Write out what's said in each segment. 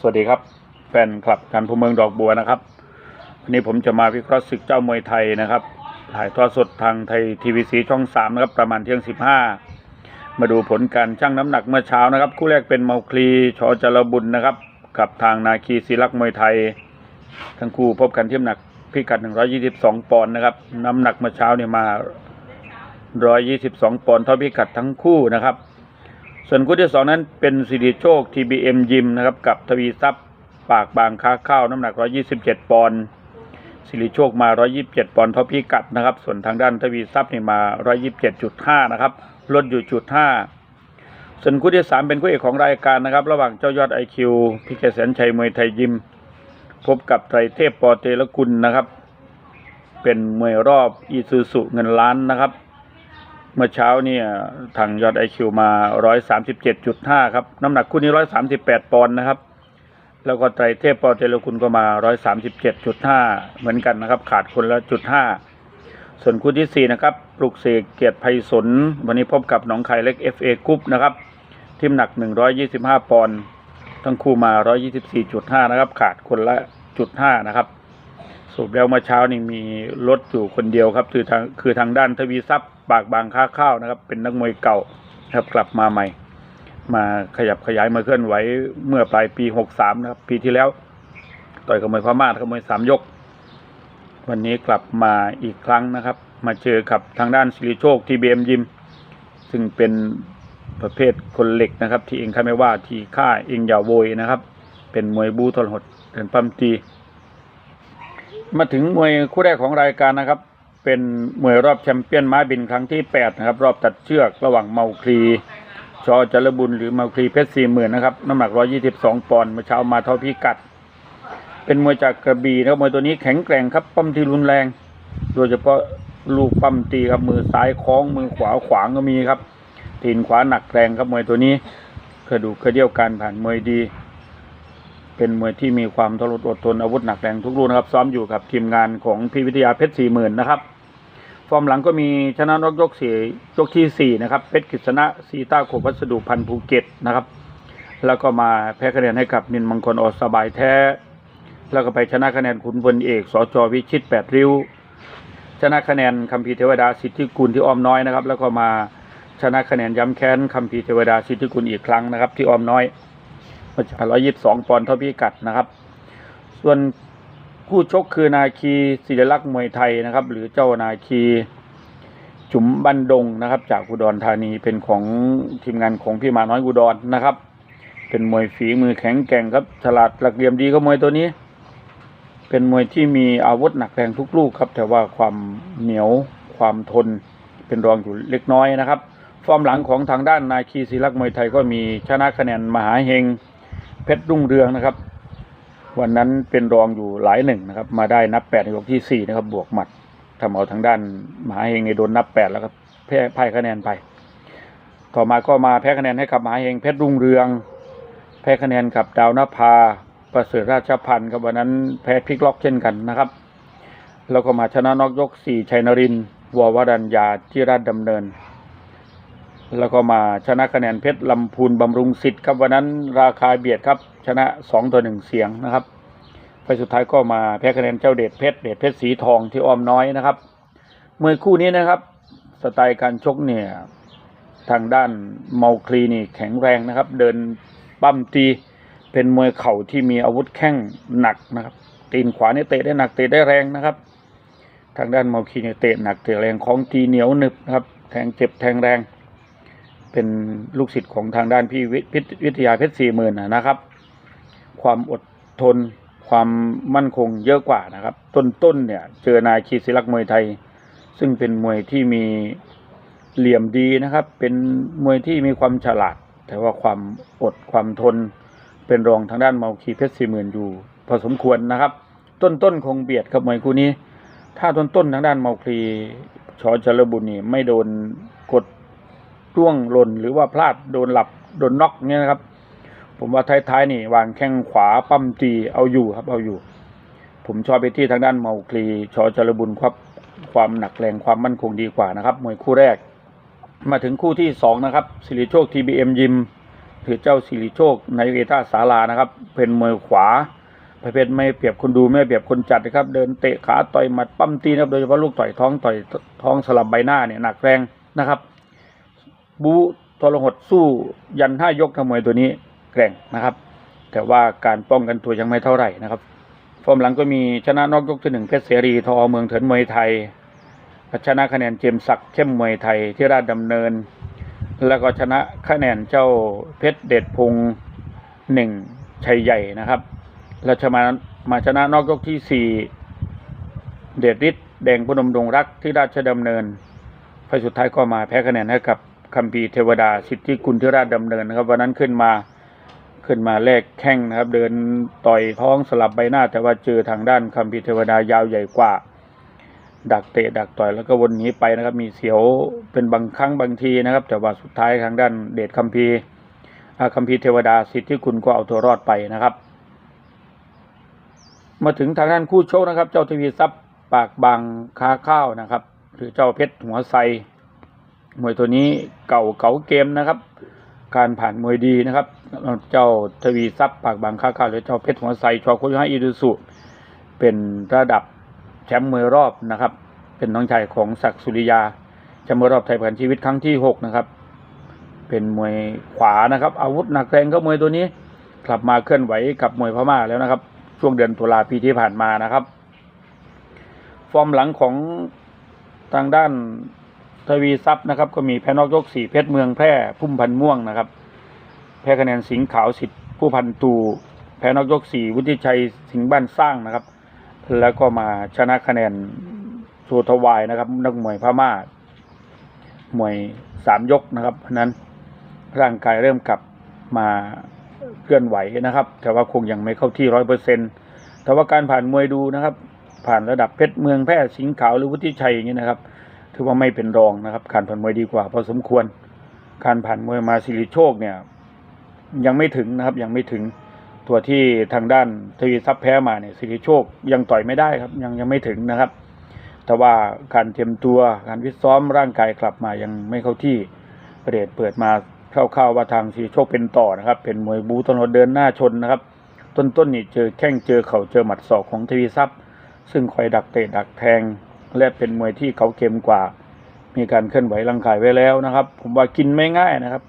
สวัสดีครับ แฟนคลับการพเมืองดอกบัวนะครับ วันนี้ผมจะมาวิเคราะห์ศึกเจ้ามวยไทยนะครับ ถ่ายทอดสดทางไทยทีวีสีช่องสามนะครับ ประมาณเที่ยงสิบห้ามาดูผลการชั่งน้ำหนักเมื่อเช้านะครับ คู่แรกเป็นเมาคลีชอจรบุญนะครับ กับทางนาคีศิลักษ์มวยไทย ทั้งคู่พบกันเที่น้ำหนักพิกัด122ปอนด์นะครับ น้ำหนักเมื่อเช้าเนี่ยมา122ปอนด์เท่าพิกัดทั้งคู่นะครับ ส่วนคู่ที่สองนั้นเป็นสิริโชค TBM ยิมนะครับกับทวีทรัพย์ปากบางค้าข้าวน้ำหนัก 127 ปอนด์สิริโชคมา 127 ปอนด์เท่าพิกัดนะครับ ส่วนทางด้านทวีทรัพย์นี่มา 127.5 นะครับลดอยู่จุด5ส่วนคู่ที่สามเป็นคู่เอกของรายการนะครับ ระหว่างเจ้ายอดไอคิวพิเกษแสนชัยมวยไทยยิม พบกับไตรเทพปอเตรกุลนะครับ เป็นมวยรอบอีซูซุเงินล้านนะครับ เมื่อเช้าเนี่ยทางยอดไอคิวมา137.5ครับ น้ำหนักคู่นี้138ปอนด์นะครับ แล้วก็ไตรเทพปอเตรกุลก็มา137.5เหมือนกันนะครับ ขาดคนละจุด5ส่วนคู่ที่4นะครับปลุกเสกเกียรติไพศลวันนี้พบกับหนองคายเล็ก FA กรุ๊ปนะครับ ทีมหนัก125ปอนด์ทั้งคู่มา124.5นะครับ ขาดคนละจุด5นะครับ สรุปแล้วเมื่อเช้านี่มีรถอยู่คนเดียวครับ คือทางคือทางด้านทวีทรัพย์ปากบางค้าข้าวนะครับ เป็นนักมวยเก่าครับกลับมาใหม่ มาขยับขยายมาเคลื่อนไหวเมื่อปลายปี63นะครับ ปีที่แล้วต่อยกับมวยพม่ากับมวยสามยก วันนี้กลับมาอีกครั้งนะครับ มาเจอกับทางด้านสิริโชคทีบีเอ็มยิม ซึ่งเป็นประเภทคนเหล็กนะครับ ที่เองค่าไม่ว่าที่ค่าเองอย่าโวยนะครับ เป็นมวยบูทรหดเดินปั้มตี มาถึงมวยคู่แรกของรายการนะครับ เป็นมวยรอบแชมเปี้ยนม้าบินครั้งที่ 8 นะครับ รอบตัดเชือกระหว่างเมาคลีชอจรบุญหรือเมาคลีเพชรสี่หมื่นนะครับ น้ำหนัก 122 ปอนด์เมื่อเช้ามาเท่าพิกัด เป็นมวยจากกระบี่นะครับมวยตัวนี้แข็งแกร่งครับปั้มที่รุนแรง โดยเฉพาะลูกปั้มตีครับมือซ้ายคล้องมือขวาขวางก็มีครับตีนขวาหนักแรงครับมวยตัวนี้กระดูกกระเดี่ยวการผ่านมวยดี เป็นมวยที่มีความทรหดอดทนอาวุธหนักแรงทุกรุ่นนะครับ ซ้อมอยู่กับทีมงานของพีวิทยาเพชรสี่หมื่นนะครับ ฟอร์มหลังก็มีชนะนกยกสี่ยกที่สี่นะครับเพชรกฤษณะซีต้าโควัสดุพันภูเก็ตนะครับ แล้วก็มาแพ้คะแนนให้กับนินมังกรออสบายแท้ แล้วก็ไปชนะคะแนนขุนพลเอกสจวิชิตแปดริ้ว ชนะคะแนนคัมภีร์เทวดาสิทธิกุลที่อ้อมน้อยนะครับ แล้วก็มาชนะคะแนนย้ำแค้นคัมภีร์เทวดาสิทธิกุลอีกครั้งนะครับ ที่อ้อมน้อย ร้อยยี่สิบสองปอนด์เท่าพิกัดนะครับ ส่วนคู่ชกคือนาคีศิริลักษ์มวยไทยนะครับ หรือเจ้านาคีจุ๋มบันดงนะครับ จากอุดรธานีเป็นของทีมงานของพี่มาน้อยอุดรนะครับ เป็นมวยฝีมือแข็งแกร่งครับฉลาดหลักเหลี่ยมดีก็มวยตัวนี้ เป็นมวยที่มีอาวุธหนักแรงทุกลูกครับ แต่ว่าความเหนียวความทนเป็นรองอยู่เล็กน้อยนะครับ ฟอร์มหลังของทางด้านนาคีศิลักษ์มวยไทยก็มีชนะคะแนนมหาเฮง เพชรรุ่งเรืองนะครับ วันนั้นเป็นรองอยู่หลายหนึ่งนะครับ มาได้นับแปดในยกที่สี่นะครับ บวกหมัดทำเอาทางด้านมหาเฮงในโดนนับแปดแล้วก็แพ้พ่ายคะแนนไป ต่อมาก็มาแพ้คะแนนให้กับมหาเฮงเพชรรุ่งเรือง แพ้คะแนนกับดาวนภาประเสริฐราชพันธ์ครับวันนั้นแพ้พลิกล็อกเช่นกันนะครับแล้วก็มาชนะนอกยกสี่ชัยนรินทร์ววรัญญาที่ราชดำเนิน แล้วก็มาชนะคะแนนเพชรลำพูนบำรุงสิทธิ์ครับวันนั้นราคาเบียดครับชนะสองต่อหนึ่งเสียงนะครับไฟสุดท้ายก็มาแพ้คะแนนเจ้าเดชเพชรเดชเพชรสีทองที่อ้อมน้อยนะครับมวยคู่นี้นะครับ สไตล์การชกเนี่ยทางด้านเมาคลีนี่แข็งแรงนะครับ เดินปั้มตีเป็นมวยเข่าที่มีอาวุธแข้งหนักนะครับ ตีนขวานี่เตะได้หนักเตะได้แรงนะครับ ทางด้านเมาคลีเนี่ยเตะหนักเตะแรงของตีเหนียวหนึบนะครับ แทงเจ็บแทงแรง เป็นลูกศิษย์ของทางด้านพี่วิพิวิทยาเพชรสี่หมื่นนะครับ ความอดทนความมั่นคงเยอะกว่านะครับ ต้นๆเนี่ย เจอนายคีศิลักษ์มวยไทย ซึ่งเป็นมวยที่มีเหลี่ยมดีนะครับ เป็นมวยที่มีความฉลาด แต่ว่าความอดความทน เป็นรองทางด้านเมาคีเพชรสี่หมื่นอยู่พอสมควรนะครับ ต้นๆคงเบียดครับมวยคู่นี้ ถ้าต้นๆทางด้านเมาคีชอจรบุญนี่ไม่โดน ร่วงหล่นหรือว่าพลาดโดนหลับโดนน็อกเนี่ยนะครับ ผมว่าท้ายๆนี่วางแข้งขวาปั้มตีเอาอยู่ครับเอาอยู่ ผมชอบไปที่ทางด้านเมาคลีชอจรบุญครับความหนักแรงความมั่นคงดีกว่านะครับมวยคู่แรก มาถึงคู่ที่สองนะครับสิริโชคทีบีเอ็มยิมคือเจ้าสิริโชคในเวทาศาลานะครับ เป็นมวยขวาประเภทไม่เปรียบคนดูไม่เปรียบคนจัดนะครับ เดินเตะขาต่อยหมัดปั้มตีนะครับโดยเฉพาะลูกต่อยท้องต่อยท้องสลับใบหน้าเนี่ยหนักแรงนะครับ บูทรหดสู้ยันห้ายกทมวยตัวนี้แกร่งนะครับ แต่ว่าการป้องกันตัวยังไม่เท่าไหร่นะครับฟอร์มหลังก็มีชนะนอกยกที่หนึ่งเพชรเสรีทอเมืองเถินมวยไทยชนะคะแนนเจมส์ศักดิ์เข้มมวยไทยที่ราชดำเนิน แล้วก็ชนะคะแนนเจ้าเพชรเดชพงศ์หนึ่งชัยใหญ่นะครับ แล้วชมามาชนะนอกยกที่สี่เดชฤทธิ์แดงพนมดงรักที่ราชดำเนินไฟสุดท้ายก็มาแพ้คะแนนให้กับ คัมพีร์เทวดาสิทธิกุลที่ราชดำเนินนะครับวันนั้นขึ้นมาขึ้นมาแลกแข้งนะครับ เดินต่อยท้องสลับใบหน้า แต่ว่าเจอทางด้านคัมพีร์เทวดายาวใหญ่กว่า ดักเตะดักต่อยแล้วก็วนหนีไปนะครับ มีเสียวเป็นบางครั้งบางทีนะครับ แต่ว่าสุดท้ายทางด้านเดชคัมพีร์คัมพีร์เทวดาสิทธิคุณก็เอาตัวรอดไปนะครับ มาถึงทางด้านคู่โชคนะครับ เจ้าทวีทรัพย์ปากบางค้าข้าวนะครับ หรือเจ้าเพชรหัวไซ มวยตัวนี้เก่าเก่าเกมนะครับ การผ่านมวยดีนะครับ เจ้าทวีทรัพย์ปากบางค้าข้าวหรือเจ้าเพชรหัวไซชอคุยให้อิรุสุ เป็นระดับแชมป์มวยรอบนะครับ เป็นน้องชายของศักดิ์สุริยาแชมป์มวยรอบไทยประกันชีวิตครั้งที่หกนะครับ เป็นมวยขวานะครับ อาวุธหนักแรงก็มวยตัวนี้ กลับมาเคลื่อนไหวกับมวยพม่าแล้วนะครับ ช่วงเดือนตุลาปีที่ผ่านมานะครับ ฟอร์มหลังของทางด้าน ทวีทรัพย์นะครับ ก็มีแพ้นอกยกสี่เพชรเมืองแพร่พุ่มพันม่วงนะครับ แพ้คะแนนสิงห์ขาวสิทธิ์ผู้พันตูแพ้นอกยกสี่วุฒิชัยสิงห์บ้านสร้างนะครับ แล้วก็มาชนะคะแนนโซทวายนะครับ นักมวยพม่ามวยสามยกนะครับเพราะนั้นร่างกายเริ่มกลับมาเคลื่อนไหวนะครับ แต่ว่าคงยังไม่เข้าที่ร้อยเปอร์เซ็นต์แต่ว่าการผ่านมวยดูนะครับ ผ่านระดับเพชรเมืองแพร่สิงห์ขาวหรือวุฒิชัยอย่างนี้นะครับ ถือว่าไม่เป็นรองนะครับการผ่านมวยดีกว่าพอสมควร การผ่านมวยมาสิริโชคเนี่ย ยังไม่ถึงนะครับยังไม่ถึงตัวที่ทางด้านทวีทรัพย์แพ้มาเนี่ยสิริโชคยังต่อยไม่ได้ครับ ยังยังไม่ถึงนะครับ แต่ว่าการเตรียมตัวการวิซ้อมร่างกายกลับมายังไม่เข้าที่ประเดชเปิดมาคร่าวๆว่าทางสิริโชคเป็นต่อนะครับ เป็นมวยบูตลอดเดินหน้าชนนะครับ ต้นๆนี่เจอแข้งเจอเข่าเจอหมัดศอกของทวีทรัพย์ ซึ่งคอยดักเตะดักแทง และเป็นมวยที่เขาเข็มกว่า มีการเคลื่อนไหวร่างกายไว้แล้วนะครับ ผมว่ากินไม่ง่ายนะครับ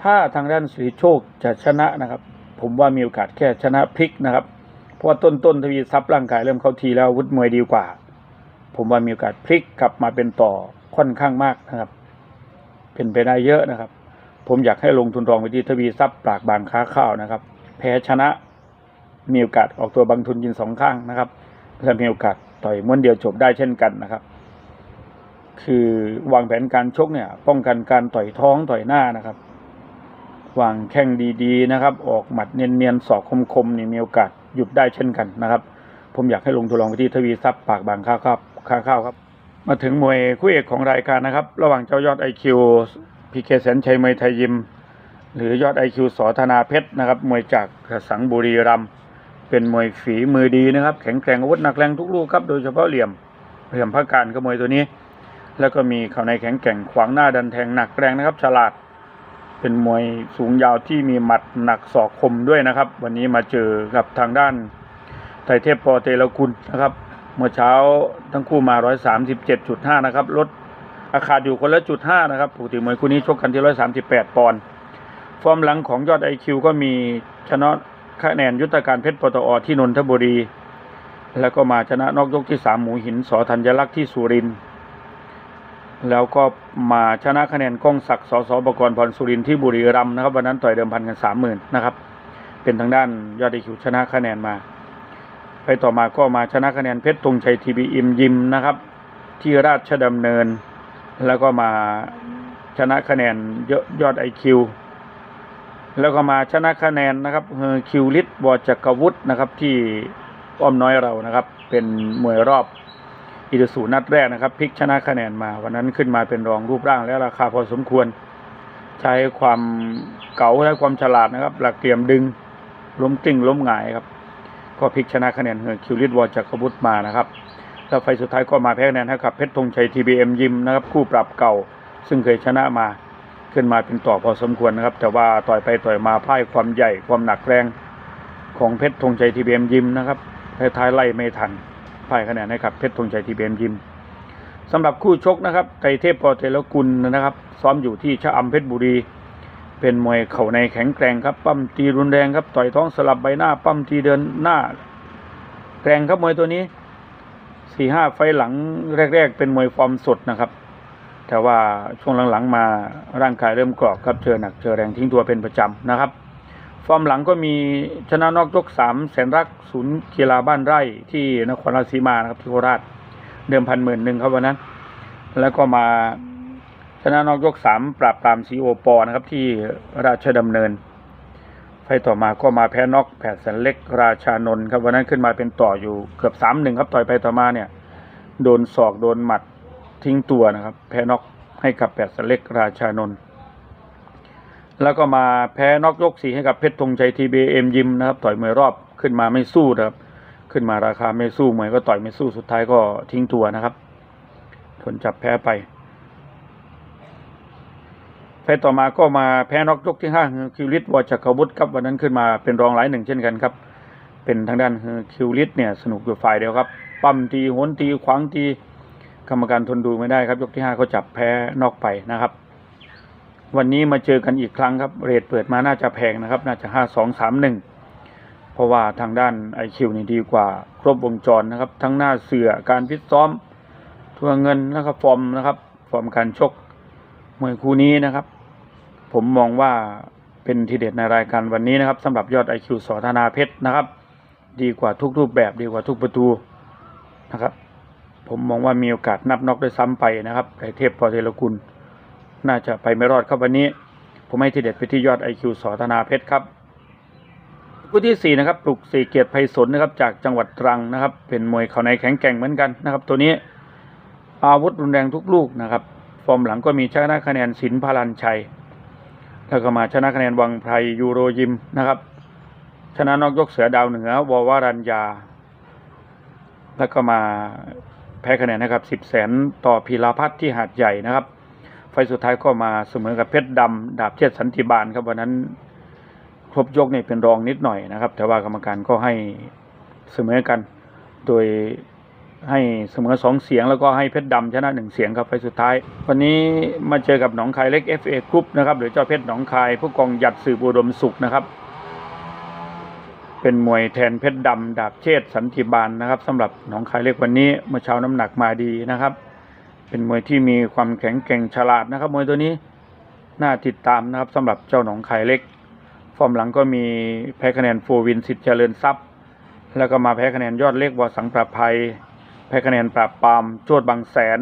ถ้าทางด้านสิริโชคจะชนะนะครับ ผมว่ามีโอกาสแค่ชนะพลิกนะครับ เพราะว่าต้นต้นๆทวีทรัพย์ร่างกายเริ่มเข้าทีแล้วอาวุธมวยดีกว่า ผมว่ามีโอกาสพลิกกลับมาเป็นต่อค่อนข้างมากนะครับ เป็นไปได้เยอะนะครับ ผมอยากให้ลงทุนรองไปที่ทวีทรัพย์ปากบางค้าข้าวนะครับ แพ้ชนะมีโอกาสออกตัวบางทุนยินสองข้างนะครับและมีโอกาส ต่อยม้วนเดียวจบได้เช่นกันนะครับ คือวางแผนการชกเนี่ย ป้องกันการต่อยท้องต่อยหน้านะครับ วางแข้งดีๆนะครับ ออกหมัดเนียนๆศอกคมๆนี่มีโอกาสหยุดได้เช่นกันนะครับ ผมอยากให้ลงทุนลองไปที่ทวีทรัพย์ปากบางค้าข้าวค้าข้าวครับ มาถึงมวยคู่เอกของรายการนะครับ ระหว่างเจ้ายอดไอคิวพีเคแสนชัยมวยไทยยิม หรือยอดไอคิวสอธนาเพชรนะครับ มวยจากสังบุรีรัมย์ เป็นมวยฝีมือดีนะครับ แข็งแกร่งอาวุธหนักแรงทุกลูกครับ โดยเฉพาะเหลี่ยมเหลี่ยมพักการก็มวยตัวนี้ แล้วก็มีเข่าในแข็งแกร่งขวางหน้าดันแทงหนักแรงนะครับ ฉลาด เป็นมวยสูงยาวที่มีหมัดหนักศอกคมด้วยนะครับ วันนี้มาเจอกับทางด้านไทยเทพปอเตลกุลนะครับ เมื่อเช้าทั้งคู่มา 137.5 นะครับลดอาคาดอยู่คนละจุด5นะครับปกติมวยคู่นี้ชกกันที่ 138 ปอนด์ฟอร์มหลังของยอดไอคิวก็มีชนะ คะแนนยุทธการเพชรปตอที่นนทบุรี แล้วก็มาชนะนอกยกที่สามหมูหินสอธัญลักษณ์ที่สุรินทร์แล้วก็มาชนะคะแนนก้องศักดิ์สสบกรพรสุรินที่บุรีรัมย์นะครับวันนั้นต่อยเดิมพันกันสามหมื่นนะครับ เป็นทางด้านยอดไอคิวชนะคะแนนมา ไปต่อมาก็มาชนะคะแนนเพชรธงชัยทีบีอิมยิมนะครับ ที่ราชดำเนิน แล้วก็มาชนะคะแนนยอดยอดไอคิว แล้วก็มาชนะคะแนนนะครับเฮอร์คิวลิตวอจักรวุฒินะครับที่อ้อมน้อยเรานะครับ เป็นมวยรอบอีดสูนัดแรกนะครับพลิกชนะคะแนนมา วันนั้นขึ้นมาเป็นรองรูปร่างและราคาพอสมควร ใช้ความเก๋าและความฉลาดนะครับ หลักเตรียมดึงล้มกลิ้งล้มหงายครับ ก็พลิกชนะคะแนนเฮอร์คิวลิตวอจักรวุฒิมานะครับแล้วไฟสุดท้ายก็มาแพ้คะแนนให้กับเพชรธงชัยทีบีเอ็มยิมนะครับคู่ปรับเก่าซึ่งเคยชนะมา ขึ้นมาเป็นต่อพอสมควรนะครับ แต่ว่าต่อยไปต่อยมาพ่ายความใหญ่ความหนักแรงของเพชรธงชัยทีบีเอ็มยิมนะครับท้ายไล่ไม่ทันพ่ายคะแนนให้กับเพชรธงชัยทีบีเอ็มยิมสำหรับคู่ชกนะครับไตรเทพปอเทลกุลนะครับ ซ้อมอยู่ที่ชะอำเพชรบุรี เป็นมวยเข่าในแข็งแกร่งครับ ปั้มตีรุนแรงครับ ต่อยท้องสลับใบหน้า ปั้มตีเดินหน้าแกร่งครับมวยตัวนี้สี่ห้าไฟหลังแรก ๆ เป็นมวยฟอร์มสดนะครับ แต่ว่าช่วงหลังๆมาร่างกายเริ่มกรอบครับเจอหนักเจอแรงทิ้งตัวเป็นประจำนะครับ ฟอร์มหลังก็มีชนะนอกยกสามแสนรักศูนย์กีฬาบ้านไร่ที่นครราชสีมานะครับที่โคราชเดิมพันหมื่นหนึ่งครับวันนั้น แล้วก็มาชนะนอกยกสามปราบปรามซีโอปอนะครับที่ราชดำเนิน ไฟล์ต่อมาก็มาแพ้นอกแผดแสนเล็กราชานนท์ครับวันนั้นขึ้นมาเป็นต่ออยู่เกือบสามหนึ่งครับต่อยไปต่อมาเนี่ย โดนศอกโดนหมัด ทิ้งตัวนะครับ แพ้น็อกให้กับแผดสเล็กราชานนท์แล้วก็มาแพ้น็อกยกสี่ให้กับเพชรธงชัยทีบีเอ็มยิมนะครับ ต่อยมวยรอบขึ้นมาไม่สู้นะครับ ขึ้นมาราคาไม่สู้มวยก็ต่อยไม่สู้สุดท้ายก็ทิ้งตัวนะครับทนจับแพ้ไปไฟล์ต่อมาก็มาแพ้น็อกยกที่ห้าคือคิวลิตวอจักรวุฒิครับวันนั้นขึ้นมาเป็นรองหลายหนึ่งเช่นกันครับ เป็นทางด้านคิวลิตเนี่ยสนุกอยู่ฝ่ายเดียวครับ ปั้มตีโหนตีขวางตี กรรมการทนดูไม่ได้ครับ ยกที่ห้าก็จับแพ้นอกไปนะครับ วันนี้มาเจอกันอีกครั้งครับ เรทเปิดมาน่าจะแพงนะครับ น่าจะห้าสองสามหนึ่งเพราะว่าทางด้านไอคิวนี่ดีกว่า ครบวงจรนะครับ ทั้งหน้าเสือการพิตซ้อมทัวเงินแล้วก็ฟอร์มนะครับ ฟอร์มการชกมวยคู่นี้นะครับ ผมมองว่าเป็นทีเด็ดในรายการวันนี้นะครับสำหรับยอด IQ สอธนาเพชรนะครับ ดีกว่าทุกรูปแบบดีกว่าทุกประตูนะครับ ผมมองว่ามีโอกาสนับน็อกด้วยซ้ำไปนะครับไอเทพพอเทลกุล น่าจะไปไม่รอดครับวันนี้ ผมให้ทีเด็ดไปที่ยอด IQ สอธนาเพชรครับคู่ที่สี่นะครับปลุกสี่เกียรติไพศาลนะครับจากจังหวัดตรังนะครับ เป็นมวยเข่าในแข็งแกร่งเหมือนกันนะครับ ตัวนี้อาวุธรุนแรงทุกลูกนะครับ ฟอร์มหลังก็มีชนะคะแนนสินพาลันชัย แล้วก็มาชนะคะแนนวังไพรยูโรยิมนะครับ ชนะนอกยกเสือดาวเหนือวอวารัญญา แล้วก็มา แพ้คะแนนนะครับสิบแสนต่อพีรพัฒน์ที่หาดใหญ่นะครับ ไฟสุดท้ายก็มาเสมอกับเพชรดำดาบเชิดสันติบาลครับวันนั้นครบยกเนี่ยเป็นรองนิดหน่อยนะครับ แต่ว่ากรรมการก็ให้เสมอกันโดยให้เสมอสองเสียงแล้วก็ให้เพชรดำชนะหนึ่งเสียงครับไฟสุดท้าย วันนี้มาเจอกับหนองคายเล็ก FA กรุ๊ปนะครับหรือเจ้าเพชรหนองคายผู้กองหยัดสืบอุดมสุขนะครับ เป็นมวยแทนเพชรดำดาบเชิดสันติบาลนะครับสำหรับหนองคายเล็กวันนี้เมื่อเช้าน้ำหนักมาดีนะครับ เป็นมวยที่มีความแข็งแกร่งฉลาดนะครับ มวยตัวนี้น่าติดตามนะครับสำหรับเจ้าหนองคายเล็ก ฟอร์มหลังก็มีแพ้คะแนนโฟวินสิทธิ์เจริญทรัพย์ แล้วก็มาแพ้คะแนนยอดเล็กวสังประภัย แพ้คะแนนปราบปรามโจดบางแสน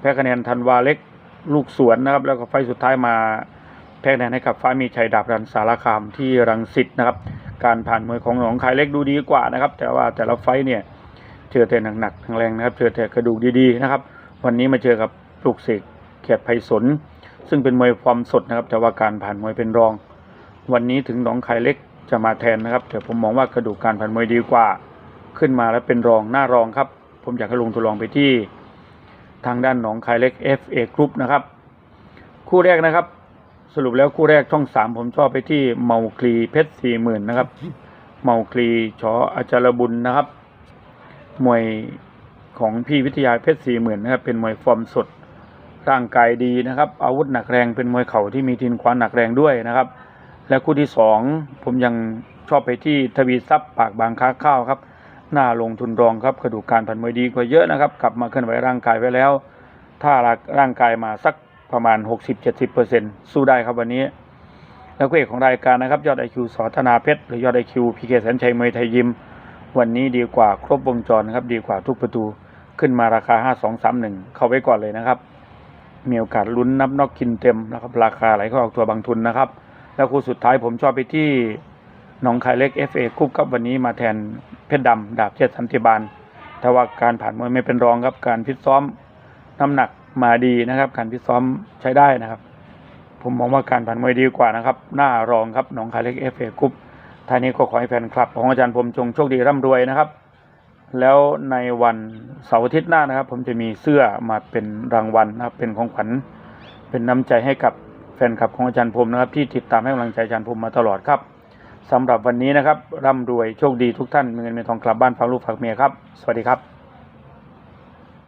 แพ้คะแนนธันวาเล็กลูกสวนนะครับ แล้วก็ไฟสุดท้ายมาแพ้คะแนนให้กับฟ้ามีชัยดาบรันสารคามที่รังสิตนะครับ การผ่านมวยของหนองคายเล็กดูดีกว่านะครับ แต่ว่าแต่ละไฟเนี่ยเจอแต่หนักๆแรงนะครับเจอแต่กระดูกดีๆนะครับ วันนี้มาเจอกับปลุกเสกเกียรติไพศาลซึ่งเป็นมวยความสดนะครับ แต่ว่าการผ่านมวยเป็นรอง วันนี้ถึงหนองคายเล็กจะมาแทนนะครับแต่ผมมองว่ากระดูกการผ่านมวยดีกว่า ขึ้นมาแล้วเป็นรองหน้ารองครับ ผมอยากให้ลงทดลองไปที่ ทางด้านหนองคายเล็ก FA Group นะครับ คู่แรกนะครับ สรุปแล้วคู่แรกช่องสามผมชอบไปที่เมาคลีเพชรสี่หมื่นนะครับ เมาคลีชออาจารบุญนะครับ มวยของพี่วิทยาเพชรสี่หมื่นนะครับ เป็นมวยฟอร์มสดร่างกายดีนะครับ อาวุธหนักแรงเป็นมวยเข่าที่มีทินขวานหนักแรงด้วยนะครับ และคู่ที่สองผมยังชอบไปที่ทวีทรัพย์ปากบางค้าข้าวครับ หน้าลงทุนรองครับกระดูกการผ่านมวยดีกว่าเยอะนะครับ กลับมาเคลื่อนไหวร่างกายไว้แล้ว ถ้าร่างกายมาสัก ประมาณ 60-70%สู้ได้ครับวันนี้ แล้วก็เอกของรายการนะครับ ยอดไอคิวสอธนาเพชรหรือยอดไอคิวพีเคแสนชัยมวยไทยยิม วันนี้ดีกว่าครบวงจรนะครับดีกว่าทุกประตูขึ้นมาราคา 5231 เข้าไว้ก่อนเลยนะครับ มีโอกาสลุ้นนับนอกกินเต็มนะครับ ราคาไหลเข้าออกตัวบางทุนนะครับ แล้วคู่สุดท้ายผมชอบไปที่หนองคายเล็ก FA คุปครับวันนี้มาแทนเพชรดำดาบเชิดสันติบาลแต่ว่าการผ่านมวยไม่เป็นรองครับการพิตซ้อมน้ำหนัก มาดีนะครับ การพิซ้อมใช้ได้นะครับ ผมมองว่าการผ่านมวยดีกว่านะครับ หน้ารองครับหนองคายเล็ก FA คุปท่านี้ก็ขอให้แฟนคลับ ของอาจารย์ผมจงโชคดีร่ำรวยนะครับ แล้วในวันเสาร์อาทิตย์หน้านะครับ ผมจะมีเสื้อมาเป็นรางวัลนะครับ เป็นของขวัญเป็นน้ำใจให้กับแฟนคลับของอาจารย์พรมนะครับ ที่ติดตามให้กำลังใจอาจารย์พรมมาตลอดครับสำหรับวันนี้นะครับร่ำรวยโชคดีทุกท่านมีเงินมีทองกลับบ้านฝากลูกฝากเมียครับ สวัสดีครับ